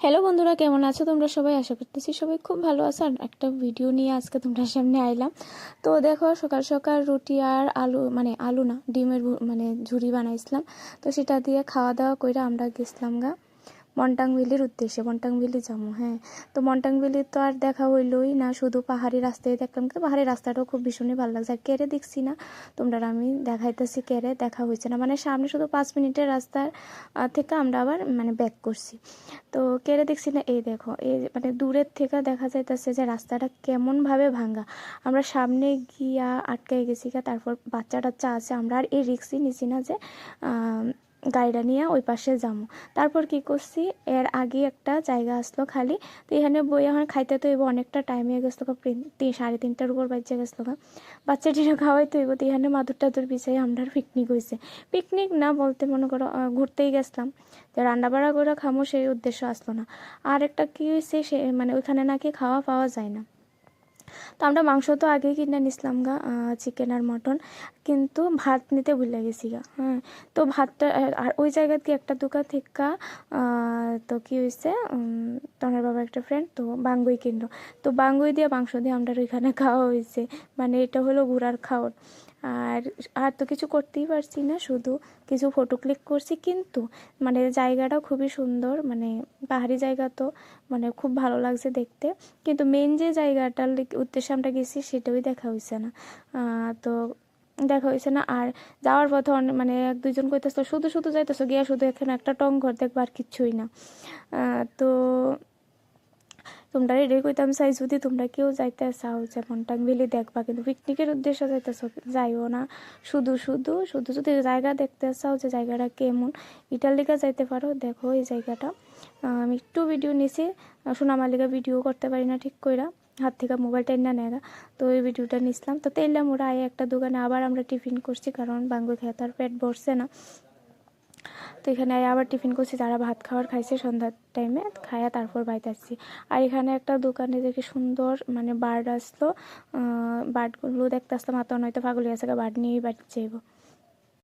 Hello বন্ধুরা, কেমন আছো তোমরা সবাই? আশা করতেছি সবাই খুব ভালো আছো। আর একটা ভিডিও নিয়ে আজকে তোমরা সামনে আইলাম। তো দেখো, সকাল সকাল রুটি আর আলু মানে আলু না, ডিমের মানে ঝুড়ি বানাইছিলাম। তো সেটা দিয়ে খাওয়া দাওয়া করে আমরা গেছিলাম গা। মন্টাংবিলির উদ্দেশ্যে, মন্টাংবিলি যাব হ্যাঁ। তো মন্টাংবিলি তো আর দেখা হইলই না, শুধু পাহাড়ি রাস্তায় দেখলাম, কিন্তু পাহাড়ি রাস্তাটাও খুব ভীষণই ভালো লাগছে। আর কেড়ে দেখছি না? তোমরা আমি দেখাইতেছি কেড়ে দেখা হয়েছে না। মানে সামনে শুধু পাঁচ মিনিটের রাস্তার থেকে আমরা আবার মানে ব্যাক করছি। তো কেড়ে দেখছি না? এই দেখো এই মানে দূরের থেকে দেখা যাইতেছে যে রাস্তাটা কেমনভাবে ভাঙ্গা। আমরা সামনে গিয়া আটকে গেছি তারপর বাচ্চা টাচ্চা আছে, আমরা আর এই রিক্সই নিছি না যে গাড়িটা নিয়ে ওই পাশে যাব। তারপর কি করছি, এর আগে একটা জায়গা আসলো খালি। তো এখানে বই এখন খাইতে তো এবার অনেকটা টাইম হয়ে গেছিল, তিন সাড়ে তিনটার উপর বাচ্চা গেছিল গা। বাচ্চাটিরা খাওয়াই তো এবার তো এখানে মাদুর টাদুর বিছাই আমরা পিকনিক হয়েছে পিকনিক না বলতে মনে করো ঘুরতেই গেছিলাম। যে রান্না বাড়া করে খামো সেই উদ্দেশ্য আসলো না। আর একটা কী হয়েছে সে মানে ওইখানে নাকি খাওয়া পাওয়া যায় না। তো আমরা মাংস তো আগেই কিনে নিছিলাম গা চিকেন আর মটন কিন্তু ভাত নিতে ভুলে গেছি গা হ্যাঁ তো ভাতটা আর ওই জায়গা কি একটা দোকান থেকে তো কি হয়েছে তোমার বাবা একটা ফ্রেন্ড তো বাঙ্গুই কিনলো। তো বাঙ্গুই দিয়ে মাংস দিয়ে আমরা ওইখানে খাওয়া হয়েছে মানে এটা হলো ঘোরার খাওয়ার। আর আর তো কিছু করতেই পারছি না, শুধু কিছু ফটো ক্লিক করছি। কিন্তু মানে জায়গাটাও খুবই সুন্দর মানে পাহাড়ি জায়গা তো মানে খুব ভালো লাগছে দেখতে। কিন্তু মেন যে জায়গাটার উদ্দেশ্যে আমরা গেছি সেটাই দেখা হয়েছে না। তো দেখা হয়েছে না। আর যাওয়ার পথে মানে এক দুজন কইতেছো, শুধু শুধু যাইতেছো, গিয়া শুধু এখানে একটা টং ঘর দেখব আর কিচ্ছুই না। তো তোমরা এটাই কইতাম চাই, যদি তোমরা কেউ যাইতে চাও, যেমন টাঙ্গিলি দেখবা, কিন্তু পিকনিকের উদ্দেশ্যে যাইতে যাইও না। শুধু শুধু শুধু যদি জায়গা দেখতে চাও যে জায়গাটা কেমন, এটার লিগা যাইতে পারো। দেখো এই জায়গাটা। আমি একটু ভিডিও নিছি সোনামালিকা ভিডিও করতে পারি না ঠিক কইরা, হাত থেকে মোবাইল টাইনা নেগা তো ওই ভিডিওটা নিছিলাম। তো তেললাম ওরা আয় একটা দোকানে, আবার আমরা টিফিন করছি, কারণ বাঙ্গু খেয়ে তার পেট ভরছে না। তো এখানে আবার টিফিন করছি, যারা ভাত খাওয়ার খাইছে সন্ধ্যার টাইমে খায়া তারপর বাড়িতে আসছি। আর এখানে একটা দোকানে দেখে সুন্দর মানে বার্ড আসলো বার্ডগুলো দেখতে আসলাম, আর নয়তো ফাগুলি আছে বার্ড নিয়েই বাড়ি যাইব।